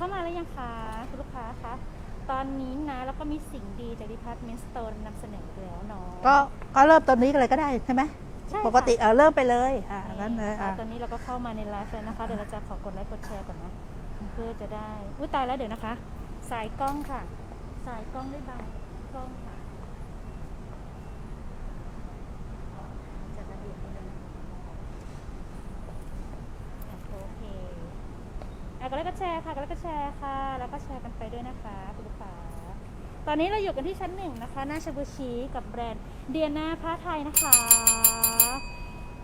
เข้ามาแล้วยังคะคุณลูกค้าคะตอนนี้นะแล้วก็มีสิ่งดีจาก Department Store นำเสนอไปแล้วเนาะก็ก็เริ่มตอนนี้เลยก็ได้ใช่ไหมใช่ค่ะปกติเออเริ่มไปเลยอ่างั้นเลยค่ะอะตอนนี้เราก็เข้ามาในไลฟ์แล้วนะคะเดี๋ยวเราจะขอกดไลค์กดแชร์ก่อนนะเพื่อจะได้อุ้ยตายแล้วเดี๋ยวนะคะ สายกล้องค่ะ สายกล้องได้บางกล้องค่ะจัดระเบียบนิดนึงอะโอเค อะก็แล้วก็แชร์ค่ะก็แล้วก็แชร์ค่ะ แล้วก็แชร์กันไปด้วยนะคะคุณลูกค้าตอนนี้เราอยู่กันที่ชั้นหนึ่งนะคะ หน้าชาบูชิกับแบรนด์เดียนาผ้าไทยนะคะ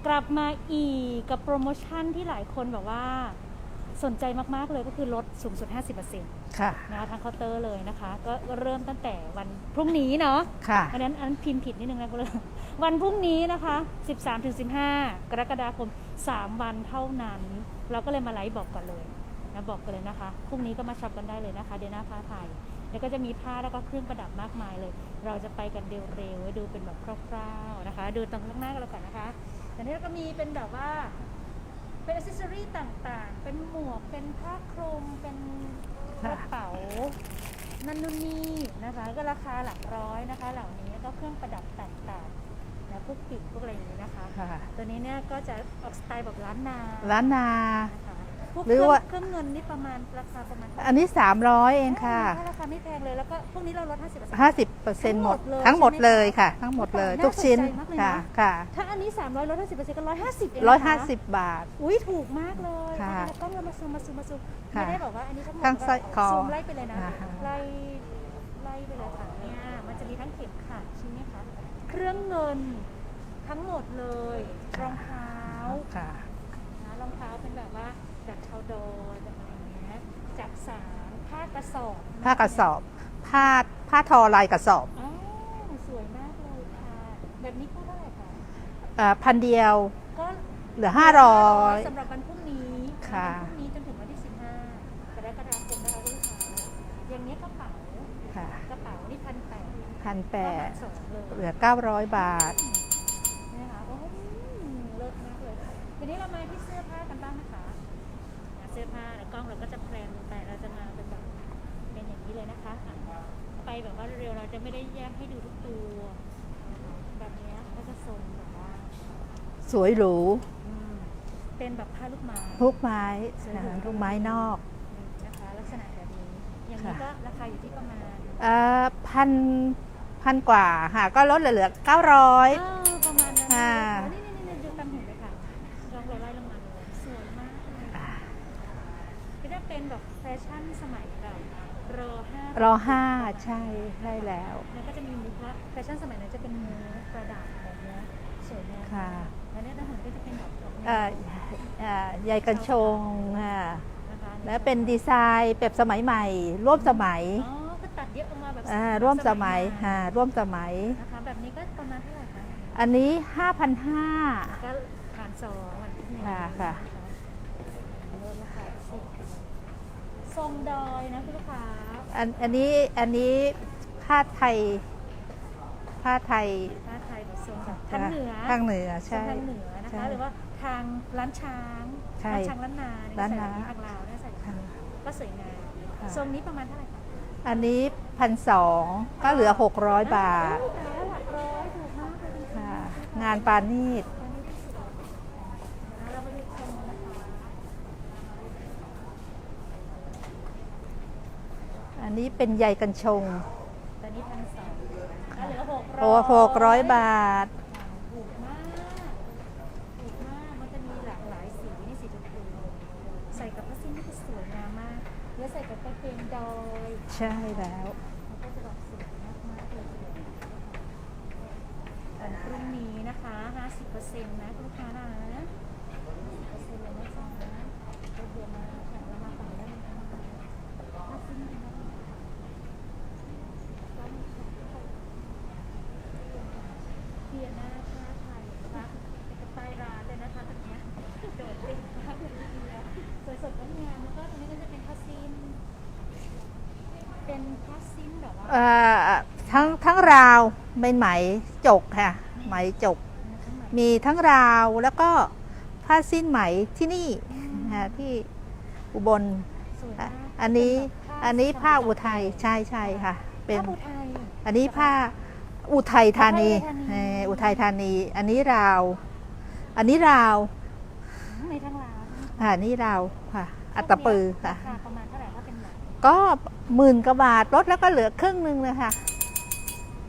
กลับมาอีกกับโปรโมชั่นที่หลายคนแบบว่าสนใจมาก ๆ เลยก็คือลดสูงสุด 50%นค่ะะทางเคาน์เตอร์เลยนะคะ ก็เริ่มตั้งแต่วันพรุ่งนี้เนาะค่ะอันนั้นอันนั้นพิมพ์ผิดนิดนึงนะก็เลยวันพรุ่งนี้นะคะ 13-15 กรกฎาคม 3 วันเท่านั้น เราก็เลยมาไลฟ์บอกก่อนเลย นะบอกกันเลยนะคะพรุ่งนี้ก็มาช็อปกันได้เลยนะคะเดน่าผ้าไทยแล้วก็จะมีผ้าแล้วก็เครื่องประดับมากมายเลย เราจะไปกันเร็วๆให้ดูเป็นแบบคร่าวๆนะคะ ดูตรงข้างหน้ากันแล้วก่อนนะคะแต่นี้เราก็มีเป็นแบบว่าเป็นอ c เซสซอรี่ต่างๆ เป็นหมวกเป็นผ้าคลุมเป็นกระเป๋านั่นนู่นนี่นะคะ ก็ราคาหลักร้อยนะคะ เหล่านี้ก็เครื่องประดับต่างๆนะพวกปิดพวกอะไรอย่างนี้นะคะค่ะตัวนี้เนี่ยก็จะออกสไตล์แบบล้านนาร้านนานะคะ พวกหรือเครื่องว่า เครื่องเงินนี่ประมาณราคาประมาณเท่าไหร่อันนี้ 300 เองค่ะ อ่าราคาไม่แพงเลยแล้วก็พวกนี้เราลด 50% 50%หมดทั้ทั้งงหหมมดดเลเลยยค่ะ ทั้งหมดเลยน่าทุกชิ้นสนใจมากเลยนะ ค่ะค่ะ ถ้าอันนี้ 300ลด50%ก็150เองนะคะ150 บาท อุ้ยถูกมากเลยค่ะแล้วก็เรามาซูมมาซูมมาซูมค่ะไม่ได้บอกว่าอันนี้ทั้งหมดข้างซ้ายคอซูมไล่ไปเลยนะอ่าฮะ ไล่ไล่ไปเลยค่ะเนี่ยมันจะมีทั้งเข็มขัดใช่ไหมคะเครื่องเงินทั้งหมดเลยรองเท้า ค่ะ นะรองเท้าเป็นแบบว่า แบบชาวดอยแบบอะไรอย่างเงี้ยจักสารผ้ากระสอบผ้ากระสอบผ้าผ้าทอลายกระสอบอ๋อสวยมากเลยค่ะ แบบนี้ก็เท่าไหร่คะเอ่อพันเดียวก็เหลือสำ500หรับวันพรุ่งนี้ค่ะวันพรุ่งนี้จนถึงวันที่15กรกฎาคมนะคะคุณลูกค้าอย่างนี้ยกระเป๋าค่ะกระเป๋านี่พันแปดพันแปดสองเลยเหลือ900บาทนะคะโอ้ยเลิศมากเลยทีนี้เรามาที่ กล้องเราก็จะแพลนไปเราจะมาเป็นแบบเป็นอย่างนี้เลยนะคะอะไปแบบว่าเร็วๆเราจะไม่ได้แยกให้ดูทุกตัวนะคะแบบเนี้ยก็จะทรงแบบว่าสวยหรู อืมเป็นแบบผ้าลูกไม้ทุกไม้สวยหรูนะคะทุกไม้นอกนะคะ ลักษณะแบบนี้ อย่างนี้ค่ะก็ราคาอยู่ที่ประมาณเอ่อพันพันกว่าค่ะก็ลดเหลือ900เออประมาณนั้น ค่ะ นี่นี่นี่ดูตามเห็นเลยค่ะลองเราไล่ลงมาเลยสวยมากเลยก็จะเป็น แบบแฟชั่นสมัยแบบรอห้ารอห้าใช่ใช่แล้วแล้วก็จะมีมุกว่าแฟชั่นสมัยนั้นจะเป็นมุกกระดาษแบบเนี้ยสวยงามค่ะแล้วเนี่ยทหารก็จะเป็นแบบดอกไม้เอ่อเอ่อใยกันชงค่ะนะคะและเป็นดีไซน์แบบสมัยใหม่ ร่วมสมัยอ๋อก็ตัดเยอะออกมาแบบอ่าร่วมสมัยค่ะค่ะร่วมสมัยนะคะแบบนี้ก็ประมาณเท่าไหร่คะอันนี้ก็ผ่านสองวันที่หนึ่งค่ะค่ะลดราคาสิ ทรงดอยนะคุณลูกค้า5,500อันอันนี้อันนี้ผ้าไทย ผ้าไทยผ้าไทยแบบทรงแบบทางเหนือทางเหนือทรงใช่ทางเหนือนะใช่คะหรือว่าทางร้านช้างใช่ร้านช้างล้านนาเนี่ยล้านนาใส่แบบทางลาวเนี่ยใส่ค่ะก็สวยงามค่ะทรงนี้ประมาณเท่าไหร่คะอันนี้พันสองก็เหลือ600บาทอ้วแต่หลักร้อยถูกมากเลยจริงๆค่ะนะคะงานปานีตอันนี้ที่สุดนะคะเรามาดูทรงนะคะ อั นนี้เป็นใยกันชงตอนนี้พันสองแล้วเหลือหกร้โอ้อยหกร้อยบาท ถูกมากถูกมาก มันจะมีหลากหลายสีนี่สีชมพูใส่กับผ้าสิ้นนี่ก็สวยงามมากแล้วใส่กับกางเกงดอยใช่แล้ว มันก็จะแบบสวยมากมากๆเลยวันพรุ่งนี้นะคะ 50%นะคุณลูกค้านะ50%เลยนะจ๊ะโอเคมากค่ะเรามาฝั่งด้านนี้นะคะผ้าสิ้นนะคะแล้วมีของเพียหน้าผ้าไทยนะคะเป็นกระป้ายร้านเลยนะคะตรงเนี้ยโดดเด่นมากเลยทีเดียวสวยสดงดงามแล้วก็ตรงนี้ก็จะเป็นผ้าสิ้น เป็นผ้าสิ้นแบบว่า เอ่อ ทั้งทั้งราวเป็นไหมจกค่ะ ไหมจกทั้งหมดมีทั้งราวแล้วก็ผ้าสิ้นไหมที่นี่ค่ะที่อุบลสวยค่ะมากอันนี้เป็แบบอันนี้ผ้าสมัยอุทัยใช่ใช่ค่ะ เป็นผ้าอุทัยอันนี้ผ้าอุทัยธานีอุทัยธานีเอ่ออุทัยธานี อันนี้ราว อันนี้ราวในทั้งร้านค่ะนี่ราวค่ะ อัตตปือค่ะ ก็หมื่นกว่าบาทลดแล้วก็เหลือครึ่งหนึงเลยค่ะ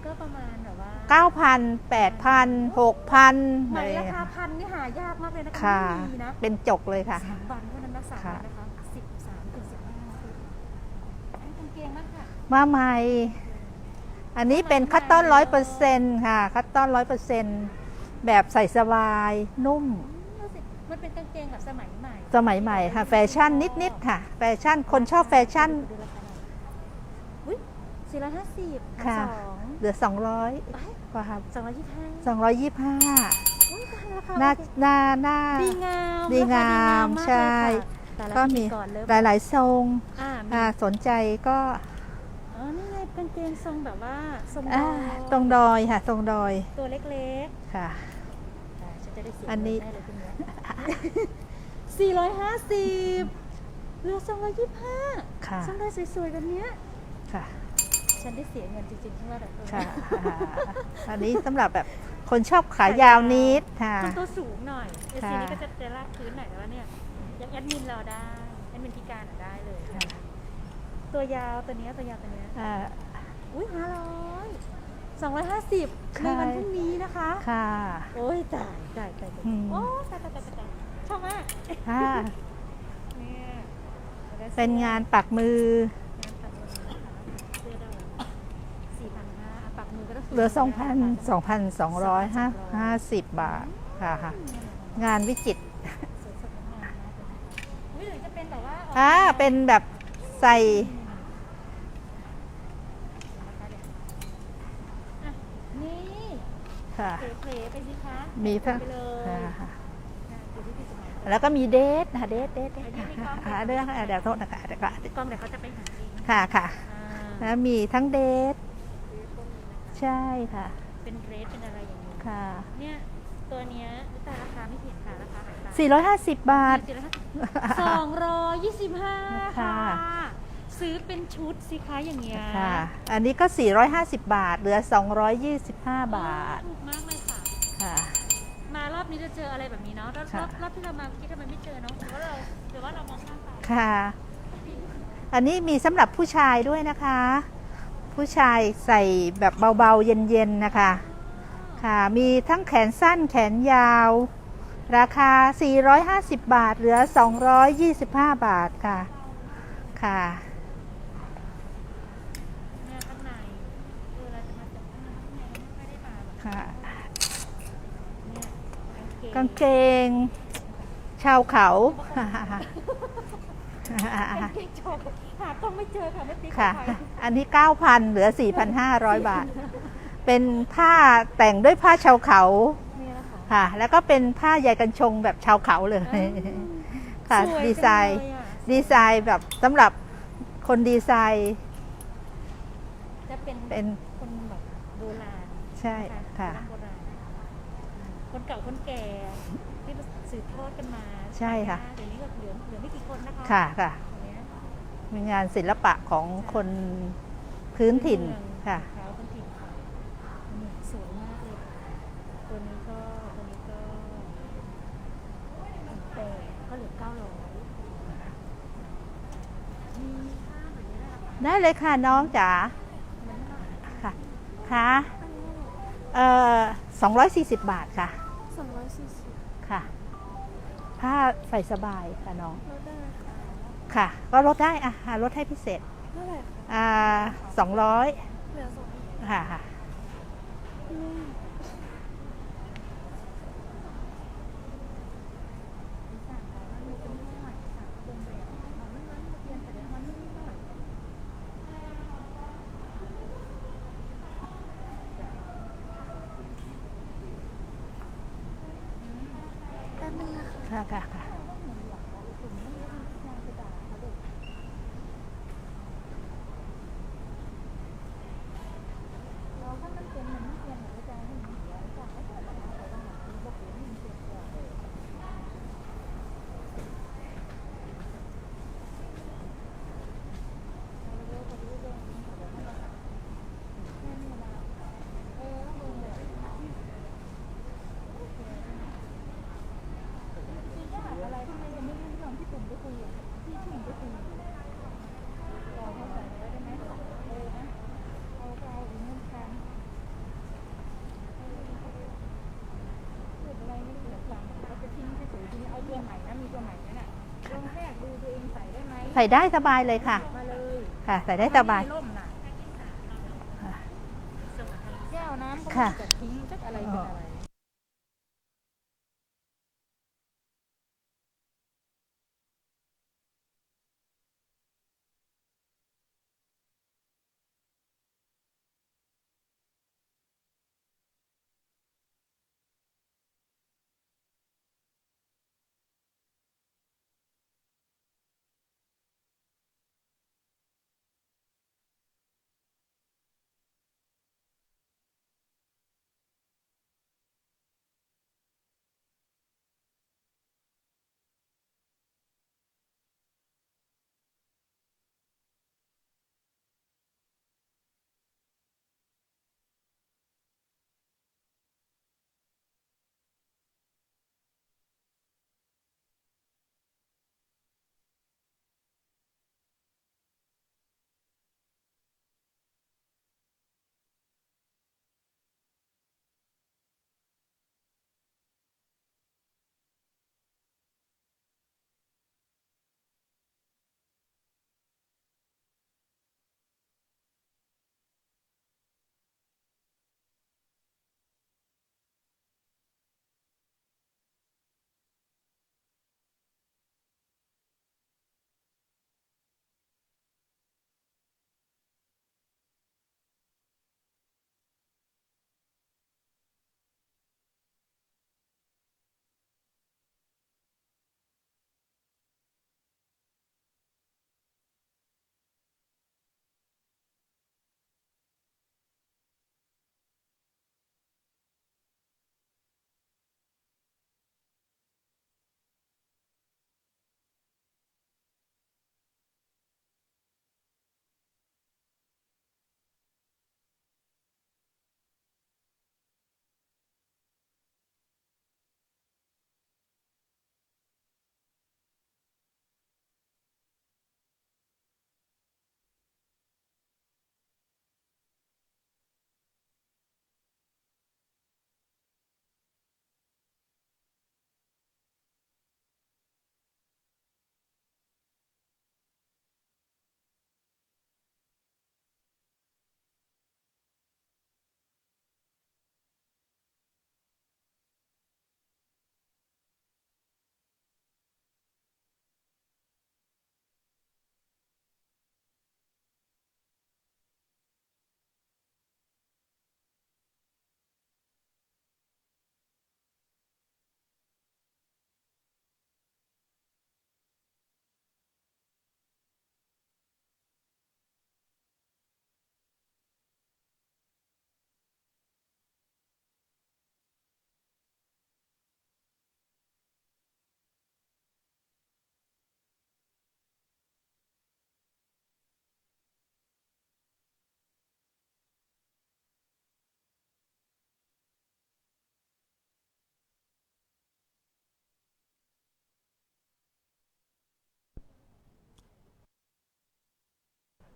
ก็ประมาณแบบว่าเก้าพันแปดพันหกพันไหมอะไรอย่างราเงี้ยคาพันนี่หายากมากเลยนะคะค่ะ ไม่มีนะเป็นจกเลยค่ะ สามวันเท่านั้นนะสามค่ะวันนะคะสิบสามถึงสิบห้าคืออันนี้กางเกงมากค่ะมาใหม่ อันนี้เป็นคัตตอนร้อยเปอร์เซ็นต์ค่ะ คัตตอนร้อยเปอร์เซ็นต์แบบใส่สบายนุ่มดูสิ มันเป็นกางเกงแบบสมัยใหม่สมัยใหม่ค่ะ แฟชั่นนิดๆค่ะ แฟชั่นคนชอบแฟชั่น ดูราคาหน่อยอุ้ยสี่ร้อยห้าสิบค่ะ สองเหลือ 200ไปกว่าครับสองร้อยยี่สิบห้า225อุ้ยตายราคาหน้าโอเคหน้าหน้า ดีงามดีงามรคดีใช่มากเลยค่ะแต่ละก็มีก่อนเลยหลายๆทรงอ่ามีค่ะสนใจก็อ๋อนี่ไงกางเกงทรงแบบว่าทรงอ่าดอยตรงดอยค่ะ ตรงดอยตัวเล็กค่ะๆอ่าฉันจะได้เสียอันนี้ เงิได้เลยคุณ เนี้สี่ร้อยห้าสิบเหลือสองร้อยยี่สิบห้าค่ะทรงได้สวยๆแบบเนี้ยค่ะฉันได้เสียเงินจริงๆทั้งระดับเออค่ะอันนี้สำหรับแบบคนชอบขายาวนิดค่ะ คนตัวสูงหน่อยเอซีค่ะนี่ก็จะจะลากพื้นหน่อยแต่ว่าเนี่ยยังแอดมินเราได้แอดมินพิการอะได้เลย ค่ะตัวยาวตัวเนี้ยตัวยาวตัวเนี้ยอ่าอุ้ยห้าร้อยสองร้อยห้าสิบใช่ในวันพรุ่งนี้นะคะ ค่ะ โอ้ยจ่ายจ่ายจ่ายจ่ายอืม โอ้ตายตายตายตาย ชอบมากค่ะ เนี่ยแล้วก็สื้อเป็นงานปักมืองานปักมือนะคะเสื้อดอกสี่พันห้าปักมือก็ต้องเหลือ 2,000 2,250 บาทค่ะค่ะงานวิจิตรสวยสดงามนะอุ้ยหรือจะเป็นแบบว่าอ่าเป็นแบบใส่อะนี่ค่ะ เผลๆไปสิคะมีทั้ทั้งไปเลย ค่ะค่ะนะดูที่พี่สมัย แล้วก็มีเดทนะคะเดทเดทเดทอันนี้มีกล้องไหมอ่าเรื่องเดี๋ยวโทษนะคะเดี๋ยวก่อนกล้องเดี๋ยวเขาจะไปหาเองค่ะค่ะอ่าแล้วมีทั้งเดทใช่ค่ะ เป็นเรสเป็นอะไรอย่างนี้ค่ะ เนี่ยตัวเนี้ยแต่ราคาไม่ผิดค่ะราคาหายไป450 บาทสองร้อยยี่สิบห้าค่ะค่ะ ซื้อเป็นชุดสิคะอย่างเงี้ยค่ะ อันนี้ก็ 450 บาท เหลือ 225 บาทถูกมาก อบนี้จะเจออะไรแบบนี้เนาะรอบค่ะรอบรอบที่เรามาเมื่อกี้ทำไมไม่เจอเนาะหรือว่าเราหรือว่าเรามองข้ามไปค่ะ อันนี้มีสำหรับผู้ชายด้วยนะคะ ผู้ชายใส่แบบเบาๆเย็นๆนะคะ ค่ะ มีทั้งแขนสั้นแขนยาว ราคา 450 บาท เหลือ 225 บาทค่ะ ค่ะเนี่ยข้างในเออเราจะมาจากข้างในข้างในเราไม่ค่อยได้มาหรอกค่ะเนี่ย กางเกง ชาวเขากางเกงโชว์หากล้องไม่เจอค่ะไม่ติ๊กค่ะ ขออภัยอันนี้ 9,000 เหลือ 4,500 บาท เป็นผ้าแต่งด้วยผ้าชาวเขาเนี่ยนะคะค่ะ แล้วก็เป็นผ้าใยกันชงแบบชาวเขาเลย ค่ะสวยดีไซน์ จังเลยอะดีไซน์แบบสำหรับคนดีไซน์จะเป็นเป็นคนแบบโบราณ ใช่ค่ะโบราณคน เก่าคนแก่ที่สืบทอดกันมาใช่ค่ะ เดี๋ยวนี้ก็เหลือเหลือไม่กี่คนนะคะค่ะค่ะตรงเนี้ยมีงานศิลปะของคนพื้นถิ่นเมืองค่ะเท้าคนถิ่นค่ะนี่สวยมากเลยตัวนี้ก็ตัวนี้ก็แต่ก็เหลือเก้าร้อยมีค่าแบบนี้ได้ราคาได้เลยค่ะน้องจ๋าเหมือนหน่อยค่ะค่ะเอ่อ240 บาทค่ะ สองร้อยสี่สิบค่ะ ผ้าใส่สบายค่ะน้อง ลดได้ค่ะค่ะ ก็ลดได้อะลดให้พิเศษ เท่าไหร่คะอ่าสองร้อยเหลือสองร้อยค่ะค่ะแป๊บนึงนะคะ ค่ะค่ะค่ะ เราถ้ามันเป็นมันไม่เปลี่ยนหนูก็จะให้มันเสียจากไม่เกิดปัญหาอะไรปัญหาที่บอกเดี๋ยวมันเปลี่ยนตัว ใส่ได้สบายเลยค่ะ มาเลยค่ะ ใส่ได้สบายไม่ล่มน่ะค่ะแก้วน้ำก็ค่ะไม่จะทิ้งจักอะไรเป็นอะไร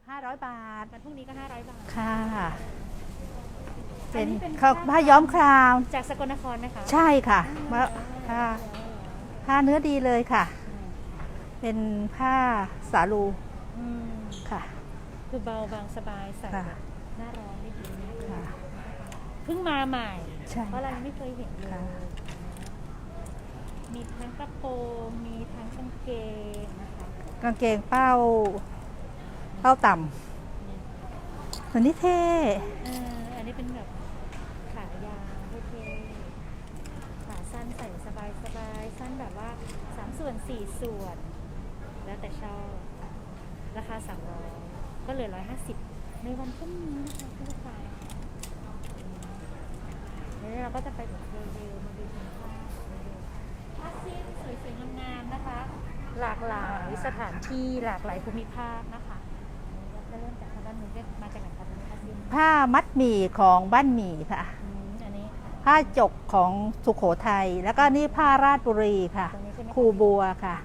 500 บาท วันพรุ่งนี้ก็ 500 บาท ค่ะอัเป็นนนี้เป็นเขาผ้าผ้า ย้อมคราว จากสกลนครไหมคะใช่ค่ะมาค่ะผ้าเนื้อดีเลยค่ะ เป็นผ้าสาลูอืมค่ะคือเบาบางสบายใส่ค่ะแบบหน้าร้อนได้ดีนะค่ะ เพิ่งมาใหม่ ใช่ เพราะเรายังไม่เคยเห็นเลยค่ะ มีทั้งกระโปรงมีทั้งกางเกงนะคะกางเกงเป้า เป้าต่ำตัวนี้เท่เอออันนี้เป็นแบบขายาวเท่ๆขาสั้นใส่สบายสบายสั้นแบบว่าสามส่วนสี่ส่วน แล้วแต่ชอบราคาสามร้อยก็เหลือร้อยห้าสิบในวันพรุ่งนี้นะคะที่ลูกค้าแล้วเราก็จะไปแบบเร็วๆมาดูสินค้าผ้าสิ้นสวยๆงามๆนะคะ หลากหลายสถานที่หลากหลายภูมิภาคนะคะ จะเริ่มจากทางด้านนู้นได้มาจากไหนคะผ้าสิ้นผ้ามัดหมี่ของบ้านหมี่ค่ะ อืมอันนี้ผ้าจกของสุขโขทัยแล้วก็นี่ผ้าราชบุรีค่ะ ตรงนี้ใช่ไหมคะคูบัวค่ะ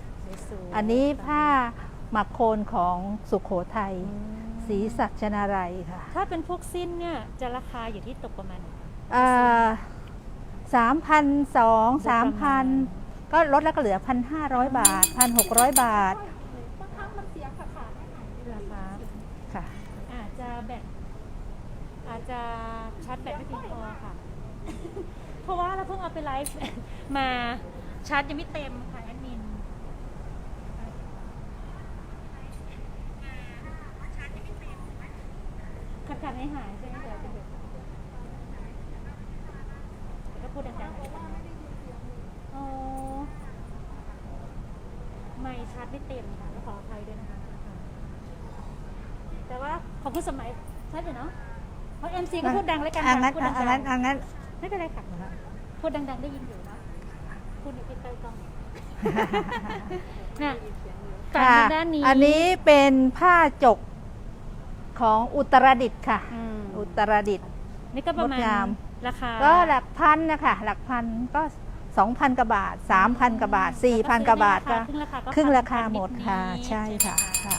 สวยๆอันนี้ผ้าหมักโคนของสุขโขทัยอืมสีสัชนารัยค่ะถ้าเป็นพวกสิ้นเนี่ยจะราคาอยู่ที่ตกประมาณไหนสามพันสองสามปพัระนณก็ลดแล้วก็เหลือพันห้าร้อยบาทพันหกร้อยบาท บางครั้งมันเสีย แบตอาจจะชาร์จแบตไม่เพียงพอค่ะ เพราะว่าเราเพิ่งเอาไปไลฟ์ มาชาร์จยังไม่เต็มค่ะแอดมินขัดขัดให้หายใช่ไหมเดี๋ยวจะเด็กก็พูดดังๆเลยกันนะอ๋อไม่ชาร์จไม่เต็มค่ะขออภัยด้วยนะคะ ของคุณสมัยชาร์จอยู่เนาะเพราะเอ็มซีก็พูดดังแล้วกันอะค่ะงั้นพูดอะดังั้นงอะงั้นๆไม่เป็นไรค่ะพูดดังๆได้ยินอยู่เนาะพูดในใกล้ๆกล้องน่ะฝั่งค่ะทางด้านนี้อันนี้เป็นผ้าจกของอุตรดิตถ์ค่ะ อืมอุตรดิตถ์ นี่ก็ประมาณงดงาม ราคาก็หลักพันนะคะหลักพันก็สองพันกว่าบาทสามพันกว่าบาทสี่พันกว่าบาทก็ ครึ่งราคาก็ครึ่งราคาพันหมดนิๆค่ะ ใช่ค่ะไหม ค่ะ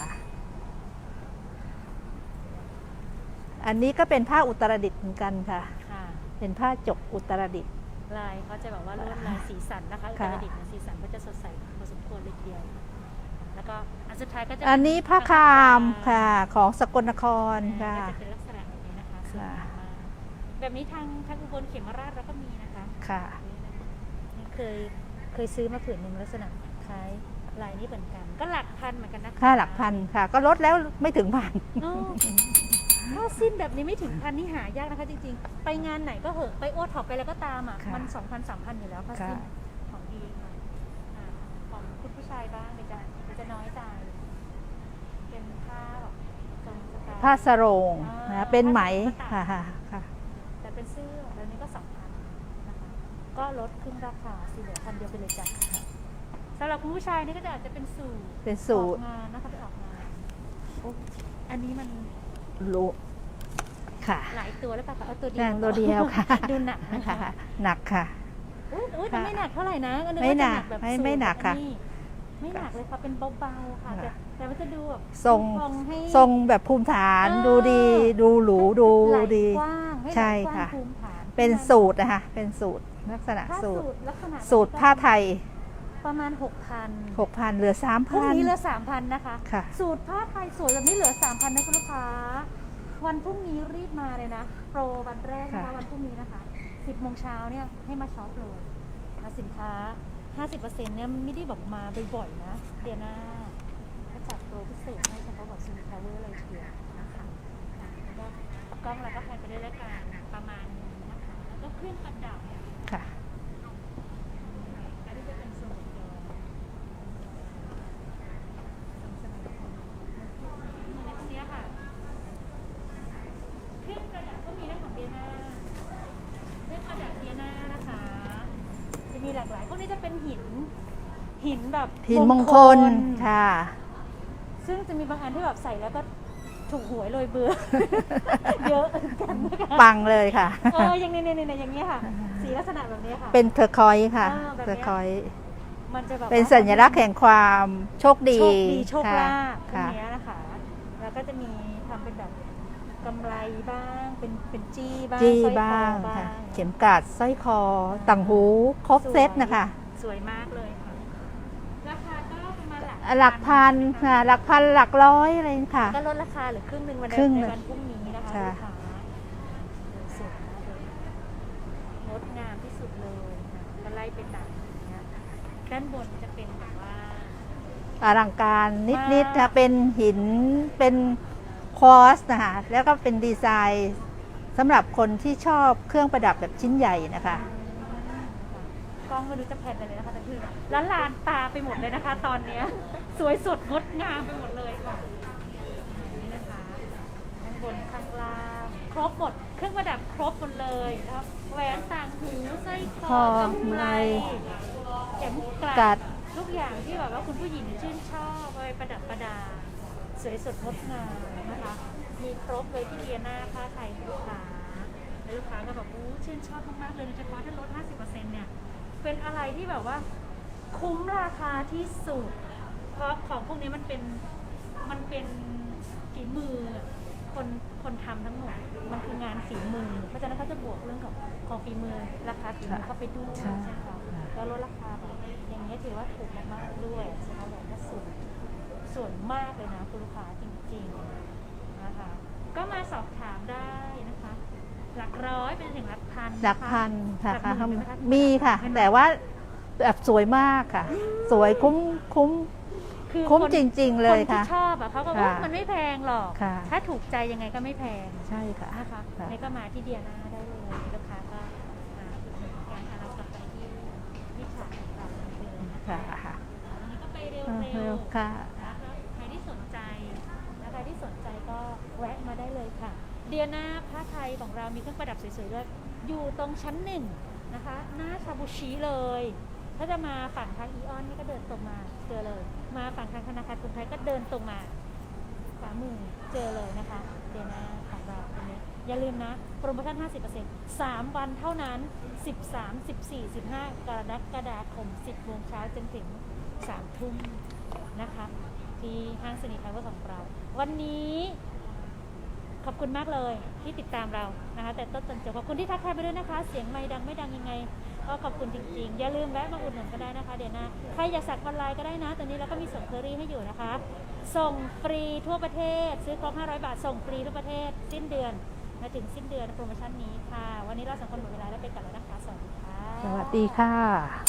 อันนี้ก็เป็นผ้าอุตรดิตถ์เหมือนกันค่ะ ค่ะ เป็นผ้าจกอุตรดิตถ์ ลายเขาจะแบบว่าลวดลายสีสันนะคะอุตค่ะ รดิตถ์เนี่ยสีสันก็จะสดใสพอสมควรเลยทีเดียว แล้วก็อันสุดท้ายก็จะอันนี้ผ้าคามค่ะของสกลนครค่ะค่ะก็จะเป็นลักษณะแบบนี้นะคะสวยค่ะงามมากแบบนี้ทางทางอุบลเขมราชเราก็มีนะคะ ค่ะ เคยเคยซื้อมาผืนหนึ่งลักษณะคล้ายลายนี้เหมือนกัน ก็หลักพันเหมือนกันนะคะค่าหลักพันค่ะ ก็ลดแล้วไม่ถึงพันอ๋อ ถ้าสิ้นแบบนี้ไม่ถึงพันนี่หายากนะคะจริงๆ ไปงานไหนก็เหอะไปโอท็อปไปแล้วก็ตามอะ ค่ะมันสองพันสามพันอยู่แล้วผ้าสิ้นค่ะ ของดีค่ะอ่าของคุณผู้ชายบ้างเดี๋ยวจะเดี๋ยวจะน้อยใจเป็นผ้าแบบทรงสไตล์ ผ้าสโรงอ่านะเป็นไหมผ้าค่ะสโรง ค่ะค่ะ แต่เป็นเสื้อแล้วนี้ก็สองพันนะคะก็ลดครึ่งราคาสีเหลือพันเดียวไปเลยจ้ะสำหรับคุณผู้ชายนี่ก็จะอาจจะเป็นสูทเป็นสูตอรอกงานนะคะไปออกงานโอ้อันนี้มัน รู้ค่ะหลายตัวแล้วป่ะคะเอาตัวเดียวนั่งตัวเดียวค่ะดูหนักนะคะค่ะหนักค่ะอุ้ยอุ้ยแต่ไม่หนักเท่าไหร่นะก็นึกไม่ว่าหนัจะกแบบไม่สูทไม่หนักค่ะอัไม่หนักเลยค่ะเป็นเบาๆค่ะแต่ค่ะแต่มันจะดูแบบทรงทรงให้ทรงแบบภูมิฐานเออดูดีดูหรูดูไหล่ดีกว้างให้ใช่ไหล่กว้างค่ะภูมิฐานเป็นสูตรนะคะเป็นสูตรลักษณะถ้าสูสูตรตรลักษณะสูตรผ้าไทย ประมาณหกพัน6,000 เหลือ พรุ่ง3,000นี้เหลือสามพันนะคะ ค่ะ สูตรผ้าไทยสวยแบบนี้เหลือสามพันนะคุณลูกค้า วันพรุ่งนี้รีบมาเลยนะ โปรวันแรกนะคะค่ะ วันพรุ่งนี้นะคะสิบโมงเช้าเนี่ยให้มาช็อปเลยนะสินค้า 50%เนี่ยไม่ได้แบบมาบ่อยๆนะ เดียวหน้าก็จัดโปรพิเศษให้เฉพาะแบบซีทาวเวอร์เลยทีเดียวนะคะอะแล้วก็กล้องเราก็แพนไปได้แล้วกันประมาณนี้นะคะ แล้วก็เครื่องประดับเนี่ย ค่ะ อันนี้จะเป็นสูตรเดียวในพวกเนี้ยค่ะ เครื่องประดับก็มีนะของเดียนาเครื่องประดับเดียนานะคะ จะมี หลากหลายพวกนี้จะเป็นหิน หินแบบหินมงคลค่ะ ซึ่งจะมีบางอันที่แบบใส่แล้วก็ถูกหวยโรยเบือเยอะกันนะคะปังเลยค่ะเอออย่างนี้เนี่ยอย่างเงี้ยค่ะ สีลักษณะแบบนี้ค่ะ เป็นเทอร์คอยส์ค่ะอ่าแบบเนี้ยเทอร์คอยส์มันจะแบบเป็นว่าสัญลักษณ์แห่งความโชคดีโชคดีโชคลาภพวกค่ะเนี้ยนะคะ แล้วก็จะมีทำเป็นแบบ กำไรบ้างเป็นเป็นจี้บ้างจี้สร้อยคอบ้างบ้าค่ะงเข็มกลัดสร้อยคอ ต่างหู ครบเซตนะคะ สวยมากเลยค่ะราคาก็ประมาณหลักหลักพันค่ะ หลักพันหลักร้อยอะไรค่ะ ก็ลดราคาเหรือครึ่งหนึ่งวันครึ่งในหนึ่งวันพรุ่งนี้นะคะค่ะ ลูกค้าสวยมากเลยงดงามที่สุดเลยค่ะก็ไล่ไปตามอย่างเงี้ยด้านบนจะเป็นแบบว่า อลังการนิดมากๆค่ะเป็นหินเป็น คอสนะคะแล้วก็เป็นดีไซน์สำหรับคนที่ชอบเครื่องประดับแบบชิ้นใหญ่นะคะ กล้องไม่รู้จะแพนอะไรนะคะแต่คือล้านลานตาไปหมดเลยนะคะ ตอนเนี้ยสวยสดงดงามไปหมดเลยค่ะนี่นะคะข้างบนข้างล่างครบหมดเครื่องประดับครบหมดเลยนะครับแหวนต่างหูสร้อยคคออกำไรไม้เข็มกกัลัดดทุกอย่างที่แบบว่าคุณผู้หญิงชื่นชอบเอาไปประดับประดา สวยสดงดงามนะคะ มีครบเลยที่เดียนาผ้าไทยลูกค้าแล้วลูกค้าก็แบบอู้ชื่นชอบมากๆเลยโดยเฉพาะถ้าลด 50%เนี่ย เป็นอะไรที่แบบว่า คุ้มราคาที่สุด เพราะของพวกนี้มันเป็นมันเป็นฝีมือคนคนทำทั้งหมด มันคืองานฝีมือ เพราะฉะนั้นเขาจะบวกเรื่องของของฝีมือราคาฝีมือเข้าไปด้วยใช่ใช่ไหมคะแล้วลดราคาแบบอย่างเงี้ยถือว่าถูกมากๆด้วยใช่ไหมแบบก็สวย สวยมากเลยนะคุณลูกค้าจริงๆนะคะก็มาสอบถามได้นะคะ หลักร้อยเป็นถึงหลักพันหลักะคะพันค่ะหลักหมื่นไหมคะ มีค่ะเป็นแต่ว่าแบบสวยมากค่ะ สวยคุ้มคุ้มคือคุ้มคนจริง ๆ เลยนที่ค่ะชอบอะเขาก็ค่ะว่ามันไม่แพงหรอก ค่ะ ถ้าถูกใจยังไงก็ไม่แพง ใช่ค่ะ นะคะค่ะ นี่ก็มาที่เดียนาได้เลยลูกค้าก็มาอุดหนุนกันค่ะเรากลับไปที่ที่ฉากของเราเหมือนเดิมนะคะค่ะ อันนี้ก็ไปเร็เร็ววๆ ค่ะ นะคะใครที่สนใจนะใครที่สนใจก็ แวะมาได้เลยค่ะ เดียนาผ้าไทยของเรามีเครื่องประดับสวยๆด้วยอยู่ตรงชั้นหนึ่งนะคะ หน้าชาบูชิเลย ถ้าจะมาฝั่งทางอีออนนี่ก็เดินตรงมาเจอเลย มาฝั่งทางธนาคารกรุงไทยก็เดินตรงมาขวามือเจอเลยนะคะ เดียนาของเราตรงนี้อย่าลืมนะ โปรโมชั่น 50% 3 วันเท่านั้น 13 14 15 กรกฎาคม 10โมงเช้าจนถึง 3 ทุ่มนะคะ ที่ห้างสนิทไทเวอร์ของเรา วันนี้ ขอบคุณมากเลยที่ติดตามเรานะคะ แต่ต้นจนจบขอบคุณที่ทักทายไปด้วยนะคะ เสียงไม่ดังไม่ดังยังไง ก็ขอบคุณจริงๆ อย่าลืมแวะมาอุดหนุนก็ได้นะคะ เดี๋ยวนะ ใครอยากสักออนไลน์ก็ได้นะ ตอนนี้เราก็มีส่งเคอรี่ให้อยู่นะคะ ส่งฟรีทั่วประเทศ ซื้อครบ500 บาท ส่งฟรีทั่วประเทศ สิ้นเดือน มาถึงสิ้นเดือนโปรโมชั่นนี้ค่ะ วันนี้เราสองคนหมดเวลาแล้วไปก่อนแล้วนะคะ สวัสดีค่ะ สวัสดีค่ะ